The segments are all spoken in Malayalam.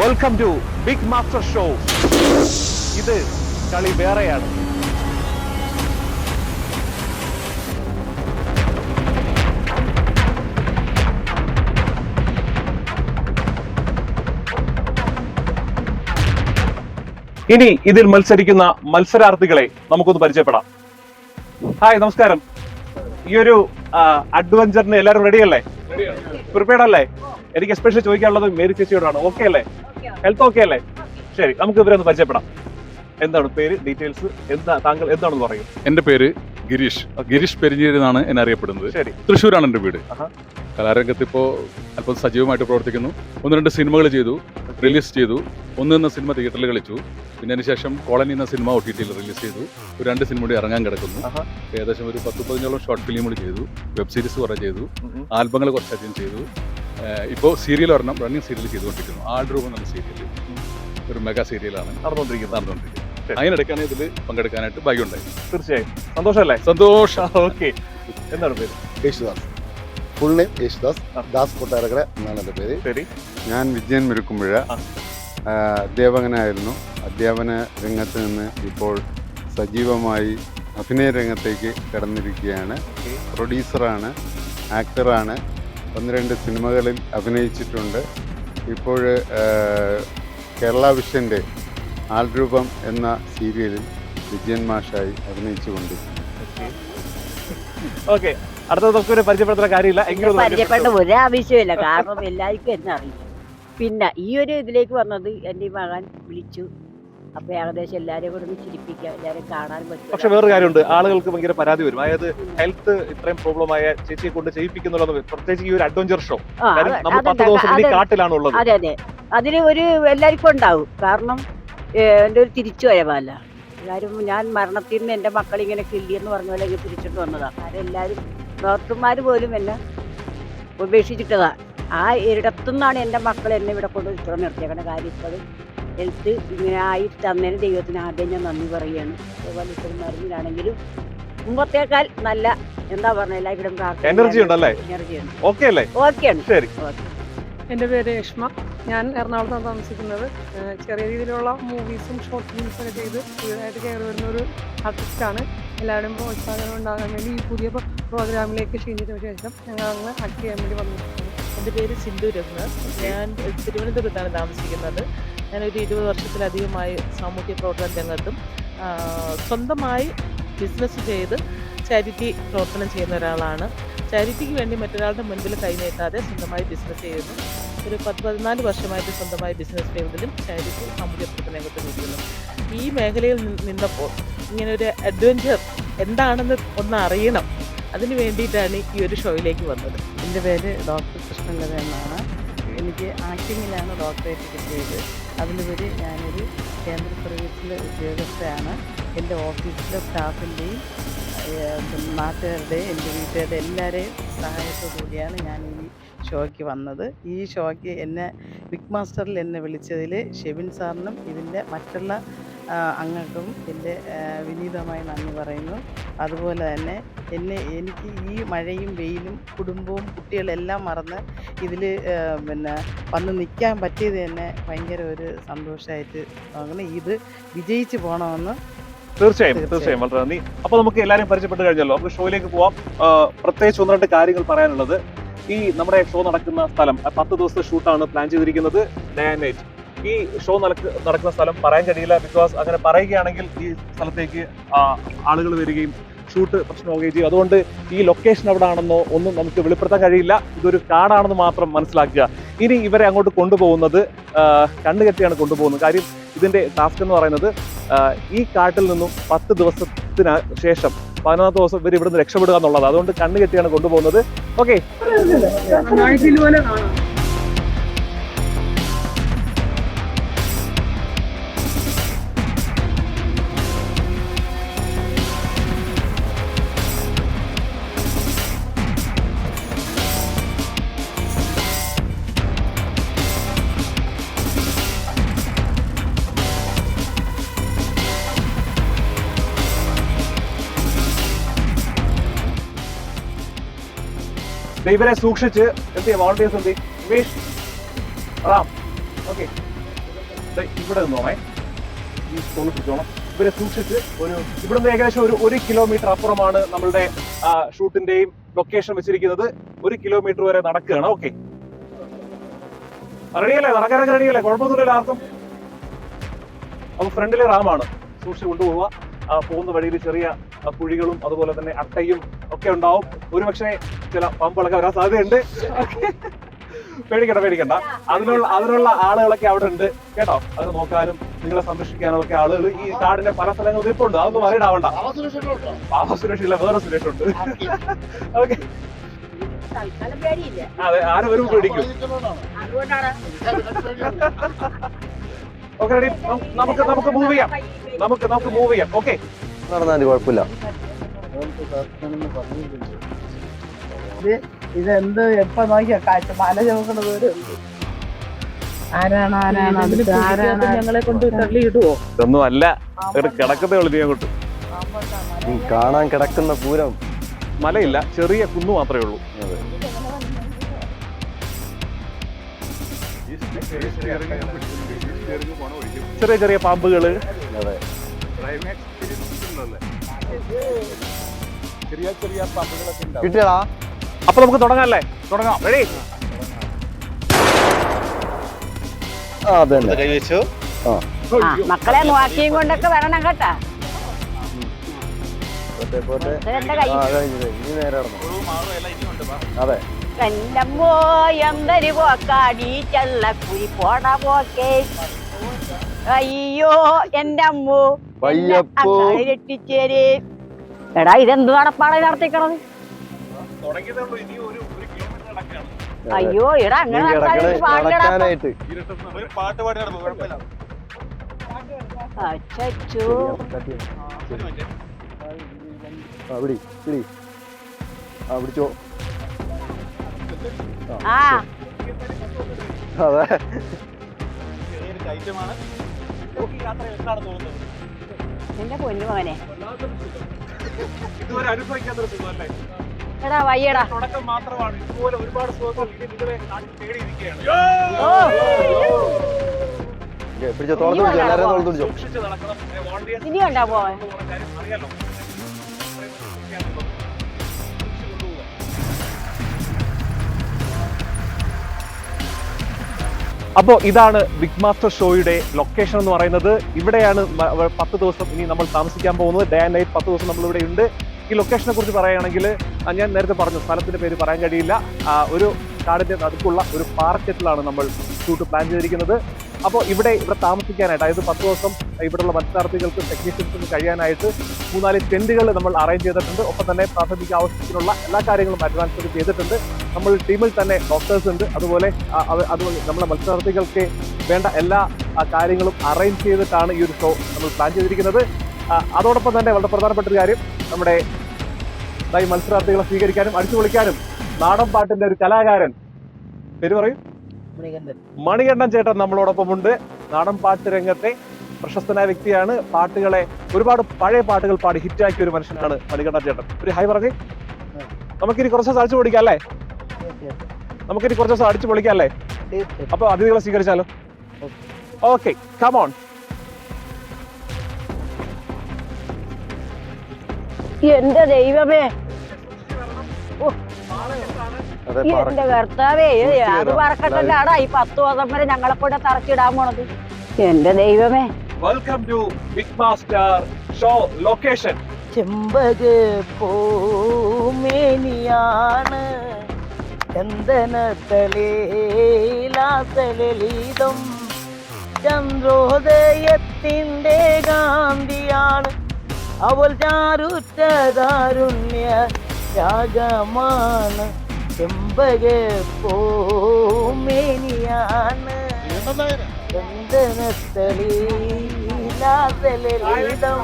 Welcome to big master show ഇത് കളി വേറെയാണ്. ഇനി ഇതിൽ മത്സരിക്കുന്ന മത്സരാർത്ഥികളെ നമുക്കൊന്ന് പരിചയപ്പെടാം. ഹായ് നമസ്കാരം. ഈ ഒരു അഡ്വഞ്ചറിന് എല്ലാവരും റെഡിയല്ലേ പ്രിപ്പയർഡ് അല്ലേ? എനിക്ക് എസ്പെഷ്യലി ചോദിക്കാനുള്ളത് മേരി ചേച്ചിയോടാണ് ഓക്കെ അല്ലേ? ഹെൽത്ത് ഓക്കെ അല്ലേ? ശരി നമുക്ക് ഇവരെ ഒന്ന് പരിചയപ്പെടാം. എന്താണ് പേര് ഡീറ്റെയിൽസ് എന്താ താങ്കൾ എന്താണെന്ന് പറയും. എന്റെ പേര് ഗിരീഷ്. ഗിരീഷ് പെരിഞ്ഞേരി എന്നാണ് എന്നെ അറിയപ്പെടുന്നത്. ശരി. തൃശ്ശൂരാണ് എന്റെ വീട്. കലാരംഗത്ത് ഇപ്പോ അല്പം സജീവമായിട്ട് പ്രവർത്തിക്കുന്നു. ഒന്ന് രണ്ട് സിനിമകൾ ചെയ്തു റിലീസ് ചെയ്തു. ഒന്ന് എന്ന സിനിമ തിയേറ്ററിൽ കളിച്ചു. പിന്നെ അതിനുശേഷം കോളനി എന്ന സിനിമ ഒ ടി ടിയിൽ റിലീസ് ചെയ്തു. ഒരു രണ്ട് സിനിമ കൂടി ഇറങ്ങാൻ കിടക്കുന്നു. ഏകദേശം ഒരു പത്ത് പതിനോളം ഷോർട്ട് ഫിലിമുകൾ ചെയ്തു. വെബ് സീരീസ് കുറേ ചെയ്തു. ആൽബങ്ങൾ കുറച്ചധികം ചെയ്തു. ഇപ്പോൾ സീരിയൽ ഒരെണ്ണം റണ്ണിങ് സീരിയൽ ചെയ്തുകൊണ്ടിരിക്കുന്നു. ആൾരൂപം എന്ന സീരിയൽ ഒരു മെഗാ സീരിയലാണ് നടന്നുകൊണ്ടിരിക്കുന്നത് നടന്നുകൊണ്ടിരിക്കുന്നത്. അതിനിടയ്ക്കാണ് ഇതിൽ പങ്കെടുക്കാനായിട്ട് ഭാഗ്യം ഉണ്ടായി തീർച്ചയായും. സന്തോഷമല്ലേ? സന്തോഷം. ഓക്കെ. എന്താണ് പേര്? Yesudas. Full name Yesudas. Das Kottarakkara എന്നാണ് എന്റെ പേര്. ശരി. ഞാൻ വിജയൻ മുരുക്കുമ്പുഴ. അധ്യാപകനായിരുന്നു. അധ്യാപന രംഗത്ത് നിന്ന് ഇപ്പോൾ സജീവമായി അഭിനയ രംഗത്തേക്ക് കടന്നിരിക്കുകയാണ്. പ്രൊഡ്യൂസറാണ് ആക്ടറാണ്. ഒന്ന് രണ്ട് സിനിമകളിൽ അഭിനയിച്ചിട്ടുണ്ട്. ഇപ്പോൾ കേരള വിഷന്റെ ആൾരൂപം എന്ന സീരിയലിൽ വിജയൻ മാഷായി അഭിനയിച്ചു കൊണ്ടിരിക്കുന്നു ഓക്കെ. അടുത്ത നമുക്ക് ഒരു പരിചയപ്പെടുത്തുന്ന കാര്യമില്ല എങ്കിലും പരിചയപ്പെട്ട ഒരു ആവശ്യമില്ല കാരണം എല്ലാവർക്കും എന്നെ അറിയാം പിന്നെ ഈ ഒരു ഇതിലേക്ക് വന്നത് എന്റെ മകൻ വിളിച്ചു. അപ്പൊ ഏകദേശം എല്ലാരെയും കൂടെ ഒന്ന് ചിരിപ്പിക്കാം എല്ലാരും കാണാൻ പറ്റും. പക്ഷെ വേറൊരു കാര്യമുണ്ട് ആളുകൾക്ക് ഭയങ്കര പരാതി വരും. അതായത് ഹെൽത്ത് ഇത്രയും പ്രോബ്ലം ആയ ചേച്ചിയെ കൊണ്ട് ചെയ്യിപ്പിക്കുന്നുള്ളത് പ്രത്യേകിച്ച് ഈ ഒരു അഡ്വഞ്ചർ ഷോ. നമ്മൾ പത്ത് ദിവസം അതെ അതെ അതിന് ഒരു എല്ലാവർക്കും ഉണ്ടാവും. കാരണം എന്റെ എന്റെ ഒരു തിരിച്ചു വരവല്ല എല്ലാരും ഞാൻ മരണത്തിൽ നിന്ന് എന്റെ മക്കൾ ഇങ്ങനെ കിള്ളിയെന്ന് പറഞ്ഞ പോലെ ഇങ്ങനെ തിരിച്ചിട്ട് വന്നതാണ് കാരണം എല്ലാരും ഡോക്ടർമാർ പോലും എന്നെ ഉപേക്ഷിച്ചിട്ടതാ. ആ ഇടത്തുനിന്നാണ് എന്റെ മക്കൾ എന്നെ ഇവിടെ കൊണ്ട് ഇത്ര നിർത്തിയേക്കണ കാര്യം ഇപ്പോൾ ഹെൽത്ത് ഇങ്ങനെ ആയി തന്നതിന് ദൈവത്തിന് ആദ്യം ഞാൻ നന്ദി പറയുകയാണ്. അതുപോലെ ഇപ്പോൾ മരുന്നിലാണെങ്കിലും മുമ്പത്തേക്കാൾ നല്ല എന്താ പറഞ്ഞ എല്ലാവരും എനർജി ഉണ്ടല്ലേ? എനർജി ഉണ്ട്. ഓക്കെ അല്ലേ? ഓക്കെയാണ് ശരി. എന്റെ പേര് രേഷ്മ ഞാൻ എറണാകുളത്താണ് താമസിക്കുന്നത്. ചെറിയ രീതിയിലുള്ള മൂവീസും ഷോർട്ട് ഫിലിംസും ഒക്കെ ചെയ്ത് പുതിയതായിട്ട് കയറി വരുന്ന ഒരു ആർട്ടിസ്റ്റാണ് എല്ലാവരും പ്രോത്സാഹനം ഉണ്ടാകാൻ വേണ്ടി ഈ പുതിയ പ്രോഗ്രാമിലേക്ക് ക്ഷീണിച്ചതിന് ശേഷം ഞങ്ങൾ അങ്ങ് ആക്ട് ചെയ്യാൻ വേണ്ടി വന്നിട്ടുണ്ട് എന്റെ പേര് സിന്ധു രഘുനാഥ് ഞാൻ തിരുവനന്തപുരത്താണ് താമസിക്കുന്നത്. ഞാനൊരു ഇരുപത് വർഷത്തിലധികമായി സാമൂഹ്യ പ്രവർത്തന രംഗത്തും സ്വന്തമായി ബിസിനസ് ചെയ്ത് ചാരിറ്റി പ്രവർത്തനം ചെയ്യുന്ന ഒരാളാണ്. ചാരിറ്റിക്ക് വേണ്ടി മറ്റൊരാളുടെ മുൻപിൽ കൈനീട്ടാതെ സ്വന്തമായി ബിസിനസ് ചെയ്യുന്നു. ഒരു പത്ത് പതിനാല് വർഷമായിട്ട് സ്വന്തമായി ബിസിനസ് ഫീൽഡിലും ചാരിറ്റി സാമൂഹ്യ പ്രവർത്തന രംഗത്ത് നിൽക്കുന്നു. ഈ മേഖലയിൽ നിന്നപ്പോൾ ഇങ്ങനെ ഒരു അഡ്വഞ്ചർ എന്താണെന്ന് ഒന്ന് അറിയണം. അതിന് വേണ്ടിയിട്ടാണ് ഈ ഒരു ഷോയിലേക്ക് വന്നത്. എന്റെ പേര് ഡോക്ടർ കൃഷ്ണലത എന്നാണ്. എനിക്ക് ആക്ടിങ്ങിലാണ് ഡോക്ടറേറ്റ് കിട്ടിയത് അതിലുപരി ഞാനൊരു കേന്ദ്ര സർവീസിലെ ഉദ്യോഗസ്ഥയാണ്. എന്റെ ഓഫീസിലെ സ്റ്റാഫിന്റെയും നാട്ടുകാരുടെയും എന്റെ വീട്ടുകാരുടെ എല്ലാവരെയും സഹായത്തോടുകൂടിയാണ് ഞാൻ ഈ ഷോയ്ക്ക് വന്നത്. ഈ ഷോയ്ക്ക് എന്നെ ബിഗ് മാസ്റ്ററിൽ എന്നെ വിളിച്ചതിൽ ഷെബിൻ സാറിനും ഇതിന്റെ മറ്റുള്ള അംഗങ്ങൾക്കും എന്റെ വിനീതമായി നന്ദി പറയുന്നു. അതുപോലെ തന്നെ എന്നെ എനിക്ക് ഈ മഴയും വെയിലും കുടുംബവും കുട്ടികളെല്ലാം മറന്ന് ഇതിൽ പിന്നെ വന്ന് നിൽക്കാൻ പറ്റിയത് തന്നെ ഭയങ്കര ഒരു സന്തോഷമായിട്ട് അങ്ങനെ ഇത് വിജയിച്ച് പോകണമെന്ന് തീർച്ചയായും തീർച്ചയായും. വളരെ നന്ദി. അപ്പൊ നമുക്ക് എല്ലാവരും പരിചയപ്പെട്ട് കഴിഞ്ഞല്ലോ. നമുക്ക് ഷോയിലേക്ക് പോവാം. പ്രത്യേകിച്ച് ഒന്ന് രണ്ട് കാര്യങ്ങൾ പറയാനുള്ളത്. ഈ നമ്മുടെ ഷോ നടക്കുന്ന സ്ഥലം പത്ത് ദിവസത്തെ ഷൂട്ടാണ് പ്ലാൻ ചെയ്തിരിക്കുന്നത്. Day and night. ഈ ഷോ നടക്കുന്ന സ്ഥലം പറയാൻ കഴിയില്ല. ബിക്കോസ് അങ്ങനെ പറയുകയാണെങ്കിൽ ഈ സ്ഥലത്തേക്ക് ആളുകൾ വരികയും ഷൂട്ട് പ്രശ്നമാവുകയും ചെയ്യും. അതുകൊണ്ട് ഈ ലൊക്കേഷൻ എവിടെ ആണെന്നോ ഒന്നും നമുക്ക് വെളിപ്പെടുത്താൻ കഴിയില്ല. ഇതൊരു കാടാണെന്ന് മാത്രം മനസ്സിലാക്കുക. ഇനി ഇവരെ അങ്ങോട്ട് കൊണ്ടുപോകുന്നത് കണ്ണുകെട്ടിയാണ് കൊണ്ടുപോകുന്നത്. കാര്യം ഇതിന്റെ ടാസ്ക് എന്ന് പറയുന്നത് ഈ കാട്ടിൽ നിന്നും പത്ത് ദിവസത്തിന് ശേഷം പതിനൊന്നാമത്തെ ദിവസം ഇവർ ഇവിടുന്ന് രക്ഷപ്പെടുക എന്നുള്ളത് അതുകൊണ്ട് കണ്ണുകെട്ടിയാണ് കൊണ്ടുപോകുന്നത്. ഓക്കെ ഇവരെ സൂക്ഷിച്ച് എന്ത് ചെയ്യാം? വോളണ്ടിയേഴ്സ് എന്ത് ഉമേഷ് റാം ഓക്കെ ഇവിടെ നിന്നോണേ. ഈ സ്കൂളിൽ പിടിച്ചോണം. ഇവരെ സൂക്ഷിച്ച് ഒരു ഇവിടുന്ന് ഏകദേശം ഒരു ഒരു കിലോമീറ്റർ അപ്പുറമാണ് നമ്മളുടെ ഷൂട്ടിന്റെയും ലൊക്കേഷൻ വെച്ചിരിക്കുന്നത്. ഒരു കിലോമീറ്റർ വരെ നടക്കുകയാണ്. ഓക്കെ റെഡിയല്ലേ നടക്കാനൊക്കെ റെഡിയല്ലേ കുഴപ്പമൊന്നുമില്ല ആർക്കും? അപ്പൊ ഫ്രണ്ടിലെ റാമാണ്. സൂക്ഷിച്ച് കൊണ്ടുപോവുക. പോകുന്ന വഴിയിൽ ചെറിയ കുഴികളും അതുപോലെ തന്നെ അട്ടയും ഒക്കെ ഉണ്ടാവും. ഒരുപക്ഷെ ചില പമ്പുകളൊക്കെ വരാൻ സാധ്യതയുണ്ട്. പേടിക്കണ്ട പേടിക്കണ്ട. അതിനുള്ള അതിനുള്ള ആളുകളൊക്കെ അവിടെ ഉണ്ട്. കേട്ടോ? അത് നോക്കാനും നിങ്ങളെ സംരക്ഷിക്കാനും ഒക്കെ ആളുകൾ ഈ കാടിന്റെ പല സ്ഥലങ്ങളിൽ ഇരിപ്പുണ്ട് അതൊന്നും അറിയിടാവണ്ട പാപ സുരക്ഷയില്ല വേറെ സുരക്ഷ ഉണ്ട് ഓക്കെ. തൽക്കാലം പേടിയില്ല. അതെ ആരും വരും പേടിക്കും. Okay ready. നമുക്ക് നമുക്ക് മൂവ് ചെയ്യാം. നമുക്ക് നമുക്ക് മൂവ് ചെയ്യാം. ഓക്കെ. നടന്നാൽ കുഴപ്പമില്ല. ഇതെന്ത് എപ്പോ നോക്കിയാ കാറ്റ് മല ചുമക്കണത് വരെ ഉണ്ട്. ആരാണ് ആരാണ് അടുത്ത് ആരാണ്? ഞങ്ങളെ കൊണ്ട് ഇതൊന്നും അല്ല. കിടക്കുന്ന കാണാൻ കിടക്കുന്ന പൂരം. മലയില്ല. ചെറിയ കുന്നു മാത്രമേ ഉള്ളൂ. ചെറിയ ചെറിയ പാമ്പുകൾ. അതെ. ചെറിയ ചെറിയ പമ്പുകളൊക്കെ ഉണ്ടാവും. കിട്ടിയടാ. അപ്പൊ നമുക്ക് തുടങ്ങാല്ലേ? തുടങ്ങാം. റെഡി മക്കളെ നോക്കിയും കൊണ്ടൊക്കെ വരണം കേട്ടാ. അതെ. എന്നമ്മോ എന്തൊരു പോക്കാടി ചെള്ളക്കുഴി പോണ പോക്കേ. അയ്യോ എന്റെ അമ്മു. എടാ ഇതെന്ത് നടപ്പാടാ നടത്തിക്കണത്? അയ്യോ എടാ അങ്ങനെ കിടക്കണ എനിക്ക് പാടില്ലടാ നടക്കാനായിട്ട്. അച്ചോ ആ ഇടി പിടി ആ പിടിച്ചോ ആ അതെ. എന്റെ പൊന്നു മോനെ ഇതുവരെ അനുഭവിക്കാത്തൊരു സുഖമല്ലേ? എടാ വയ്യടാ. തുടക്കം മാത്രമാണ്. ഇതുപോലെ ഒരുപാട് സുഖങ്ങൾ ഇനി നിങ്ങളെ നാട്ടിൽ തേടിയിരിക്കുകയാണ്. ഓ ഓക്കേ, പിടിച്ചോ തോളത്ത് പിടിച്ചോ എല്ലാരും തോളത്ത് പിടിച്ചോ. സൂക്ഷിച്ച് നടക്കണം. വോളണ്ടിയേഴ്സ് ഇനി പോവാൻ അറിയാലോ. അപ്പോൾ ഇതാണ് ബിഗ് മാസ്റ്റർ ഷോയുടെ ലൊക്കേഷൻ എന്ന് പറയുന്നത്. ഇവിടെയാണ് പത്ത് ദിവസം ഇനി നമ്മൾ താമസിക്കാൻ പോകുന്നത്. ഡേ ആൻഡ് നൈറ്റ് പത്ത് ദിവസം നമ്മൾ ഇവിടെ ഉണ്ട്. ഈ ലൊക്കേഷനെ കുറിച്ച് പറയുകയാണെങ്കിൽ ഞാൻ നേരത്തെ പറഞ്ഞു സ്ഥലത്തിന്റെ പേര് പറയാൻ കഴിയില്ല. ഒരു കാടിന്റെ നടുക്കുള്ള ഒരു പാർക്കറ്റിലാണ് നമ്മൾ ഷൂട്ട് പ്ലാൻ ചെയ്തിരിക്കുന്നത്. അപ്പോൾ ഇവിടെ ഇവിടെ താമസിക്കാനായിട്ട് അതായത് പത്ത് ദിവസം ഇവിടെയുള്ള മത്സരാർത്ഥികൾക്ക് ടെക്നീഷ്യൻസിന് കഴിയാനായിട്ട് മൂന്നാൽ ടെന്റുകൾ നമ്മൾ അറേഞ്ച് ചെയ്തിട്ടുണ്ട്. ഒപ്പം തന്നെ പ്രാഥമിക ആവശ്യത്തിനുള്ള എല്ലാ കാര്യങ്ങളും അഡ്വാൻസ് ചെയ്തിട്ടുണ്ട്. നമ്മൾ ടീമിൽ തന്നെ ഡോക്ടേഴ്സ് ഉണ്ട്. അതുപോലെ അതുപോലെ നമ്മുടെ മത്സരാർത്ഥികൾക്ക് വേണ്ട എല്ലാ കാര്യങ്ങളും അറേഞ്ച് ചെയ്തിട്ടാണ് ഈ ഒരു ഷോ നമ്മൾ പ്ലാൻ ചെയ്തിരിക്കുന്നത്. അതോടൊപ്പം തന്നെ വളരെ പ്രധാനപ്പെട്ട ഒരു കാര്യം നമ്മുടെ ഈ മത്സരാർത്ഥികളെ സ്വീകരിക്കാനും അടിച്ചു വിളിക്കാനും നാടൻ പാട്ടിന്റെ ഒരു കലാകാരൻ. പേര് പറയും. മണികണ്ഠൻ. മണികണ്ഠൻ ചേട്ടൻ നമ്മളോടൊപ്പം ഉണ്ട്. നാടൻ പാട്ട് രംഗത്തെ പ്രശസ്തനായ വ്യക്തിയാണ്. പാട്ടുകളെ ഒരുപാട് പഴയ പാട്ടുകൾ പാടി ഹിറ്റാക്കിയ ഒരു മനുഷ്യനാണ് മണികണ്ഠൻ ചേട്ടൻ. ഒരു ഹൈ പറഞ്ഞേ. നമുക്കിനി കുറച്ച് ദിവസം അടിച്ചു പൊളിക്കാം അല്ലേ? നമുക്കിനി കുറച്ച് ദിവസം അടിച്ചു പൊളിക്കാം അല്ലേ? അപ്പൊ അതിഥികളെ സ്വീകരിച്ചാലോ? ഓക്കെ. കമോൺ എന്റെ ദൈവമേ. എന്റെ കർത്താവേ സൂക്ഷിച്ച് അത്. ആടാ ഈ പത്ത് ദിവസം വരെ ഞങ്ങളെ കൂടെ തറച്ചിടാൻ പോണത്. എന്റെ ദൈവമേ. Welcome to big master show location ചെമ്പക് പൂമേനിയാണ്. ചന്ദനത്തലേലാസലീതം ചന്ദ്രോദയത്തിന്റെ ഗാന്ധിയാണ്. അവൾ ചാരുറ്റതാരുണ്യ രാഗമാണ് ചെമ്പക പോമേനിയാണ്. ചന്ദനത്തലീലാസലളിതം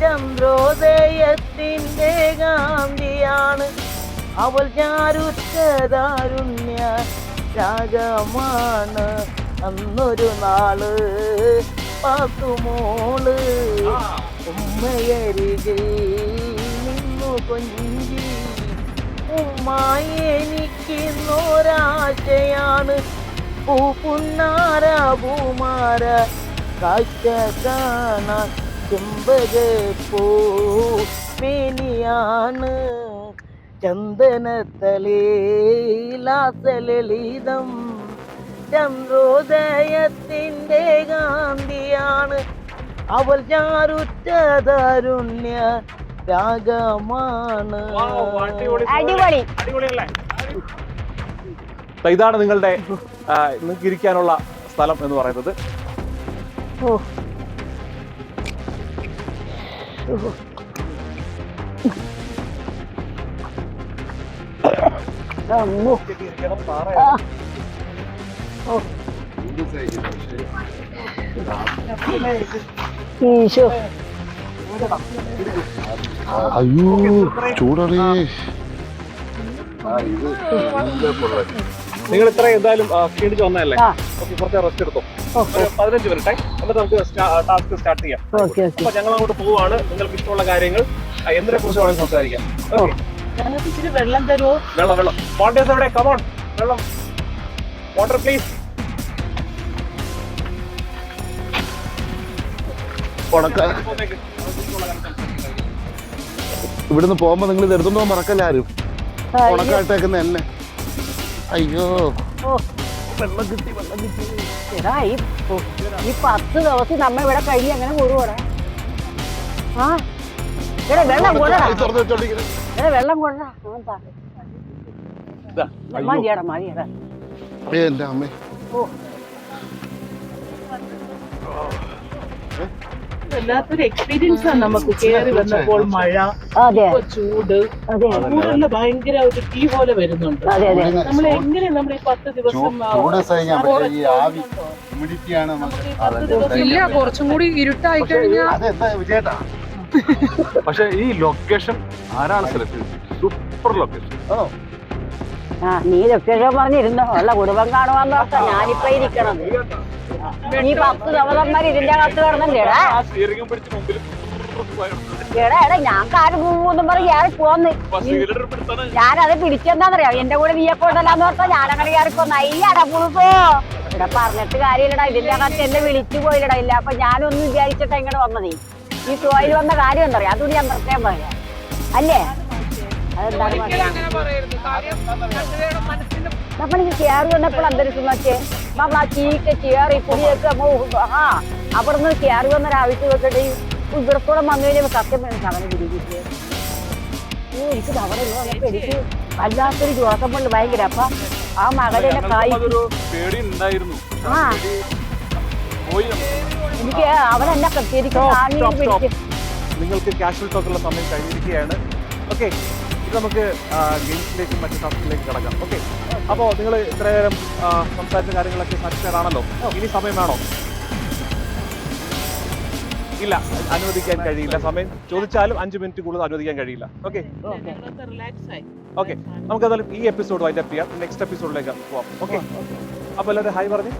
ചന്ദ്രോദയത്തിന്റെ ഗാന്ധിയാണ് അവൾ ചാരുറ്റതാരുണ്യ രാഗമാണ് അന്നൊരു നാൾ പാത്തുമോൾ. ഉമ്മയരികിൽ നിന്നു കൊഞ്ചി. ഉമ്മായി എനിക്കിന്നൊരാശയാണ് പൂ പുണ്ണാര പൂമാര കാഴ്ച കാണാൻ ചന്ദനത്തലേലാസലളിതം ചന്ദ്രോദയത്തിന്റെ ഗാന്ധിയാണ്. അവൾ ചാരുറ്റ താരുണ്യ രാഗമാണ് അടിപൊളി അടിപൊളിയല്ലേ ഇതാണ് നിങ്ങളുടെ നിങ്ങൾക്ക് ഇരിക്കാനുള്ള സ്ഥലം എന്ന് പറയുന്നത്. അമ്മോ. ഈശോ. അയ്യോ ചൂടറി. നിങ്ങൾ ഇത്ര എന്തായാലും ക്ഷീണിച്ച് വന്നതല്ലേ. ഓക്കെ കുറച്ച് റെസ്റ്റ് എടുത്തോ. ഒരു പതിനഞ്ച് മിനിറ്റ് എന്നിട്ട് നമുക്ക് ടാസ്ക് സ്റ്റാർട്ട് ചെയ്യാം. അപ്പൊ ഞങ്ങൾ അങ്ങോട്ട് പോവാണ്. നിങ്ങൾക്ക് ഇഷ്ടമുള്ള കാര്യങ്ങൾ എന്തിനെ കുറിച്ച് വേണമെങ്കിൽ സംസാരിക്കാം. വെള്ളം തരുമോ വെള്ളം വെള്ളം. വാട്ടേഴ്സ് എവിടെ? കമോൺ വെള്ളം. വാട്ടർ പ്ലീസ് ഇവിടുന്ന് പോകുമ്പോ നിങ്ങൾ നിർത്തുമ്പോ മറക്കല്ലാരും പോകാൻ മറക്കല്ല ആരും. ഉണക്കായിട്ടേക്കുന്ന എന്നെ. അയ്യോ. വെള്ളം കിട്ടി വെള്ളം കിട്ടി. എടാ ഈ ഈ പത്ത് ദിവസം നമ്മ ഇവിടെ കഴിഞ്ഞ് എങ്ങനെ കൂടുകൂടെ ആ. എടാ വെള്ളം കൊള്ളടാ. കൈ തുറന്ന് വെച്ചോണ്ടിരിക്കുന്നത്. എടാ വെള്ളം. ഇതാ, മതിയടാ മതിയടാ. ഏ, എന്റെ അമ്മേ. വല്ലാത്തൊരു എക്സ്പീരിയൻസ് ആണ് നമുക്ക് കയറി വന്നപ്പോൾ മഴ അതെ. ചൂട് അതെ. ചൂടുള്ള ഭയങ്കര ഒരു തീ പോലെ വരുന്നുണ്ട്. നമ്മൾ എങ്ങനെ നമ്മൾ ഈ പത്ത് ദിവസം? ആണ് ഇല്ല കുറച്ചും കൂടി ഇരുട്ടായി കഴിഞ്ഞാൽ പക്ഷെ വിജയേട്ടാ? പക്ഷേ ഈ ലൊക്കേഷൻ ആരാണ് സെലക്ട് ചെയ്തത് സൂപ്പർ ലൊക്കേഷൻ ആ നീ ലൊക്കേഷൻ പറഞ്ഞിരുന്നോ. ഉള്ള കുടുംബം കാണുവാന്ന് പറഞ്ഞാ ഞാനിപ്പോ ഇരിക്കണത് നീ പത്ത് ദിവസന്മാർ ഇതിന്റെ അകത്ത് കിടന്നില്ലേടാ എടാ. എടാ ഞാൻ കാര് പോകുമെന്നും പറഞ്ഞ് ഞാൻ പോന്ന്. ഞാനത് പിടിച്ചെന്താന്നറിയാം? എന്റെ കൂടെ നീയൊക്കെ ഉണ്ടല്ലാന്ന് പറഞ്ഞാൽ ഞാനങ്ങനെ കയറിപ്പോന്ന അയ്യടാ പുളിപ്പോ. ഇവിടെ പറഞ്ഞിട്ട് കാര്യമില്ലടാ. ഇതിന്റെ അകത്ത് എന്നെ വിളിച്ചു പോയില്ലടാ. ഇല്ല അപ്പൊ ഞാനൊന്നും വിചാരിച്ചിട്ടാ ഇങ്ങോട്ട് വന്നതേ. ഈ ഷോയിൽ വന്ന കാര്യം എന്താ പറയാ അതുകൊണ്ട് ഞാൻ പ്രത്യേകം പറയാം? അല്ലേ അതെന്താണ് നമ്മളിത് കയറി വന്നപ്പോൾ അന്തരീക്ഷം നോക്കിയേ നമ്മൾ ആ ചീക്ക് ചേറി പുളിയൊക്കെ ആ അവിടുന്ന് കയറി വന്നൊരു ആവശ്യം വെച്ചിട്ട് ഇവിടത്തോടെ വന്നു കഴിഞ്ഞാൽ സത്യം വേണം അവനെ ഓ എനിക്ക് അവിടെ എനിക്ക് വല്ലാത്തൊരു ജോസം കൊണ്ട് ഭയങ്കര. അപ്പൊ ആ മകളെ കായി ആ. എനിക്ക് അവനെന്നെ പ്രത്യേകിച്ച് നിങ്ങൾക്ക് കാഷ്വൽ ടോക്കുള്ള സമയം കഴിഞ്ഞിരിക്കുകയാണ്. ഓക്കെ നമുക്ക് ഗെയിംസിലേക്കും മറ്റു ടാസ്കിലേക്കും കിടക്കാം. ഓക്കെ. അപ്പോൾ നിങ്ങൾ ഇത്ര നേരം സംസാരിച്ച കാര്യങ്ങളൊക്കെ സാറ്റിസ്ഫൈഡ് ആണല്ലോ? ഇനി സമയം വേണോ? ഇല്ല അനുവദിക്കാൻ കഴിയില്ല. സമയം ചോദിച്ചാലും അഞ്ച് മിനിറ്റ് കൂടുതൽ അനുവദിക്കാൻ കഴിയില്ല. ഓക്കെ. ഞങ്ങളൊക്കെ റിലാക്സ് ആയി. ഓക്കെ. നമുക്ക് എന്തായാലും ഈ എപ്പിസോഡ് വൈൻഡപ്പ് ചെയ്യാം. നെക്സ്റ്റ് എപ്പിസോഡിലേക്ക് പോവാം. ഓക്കെ. അപ്പോൾ എല്ലാവരും ഹായ് പറഞ്ഞു.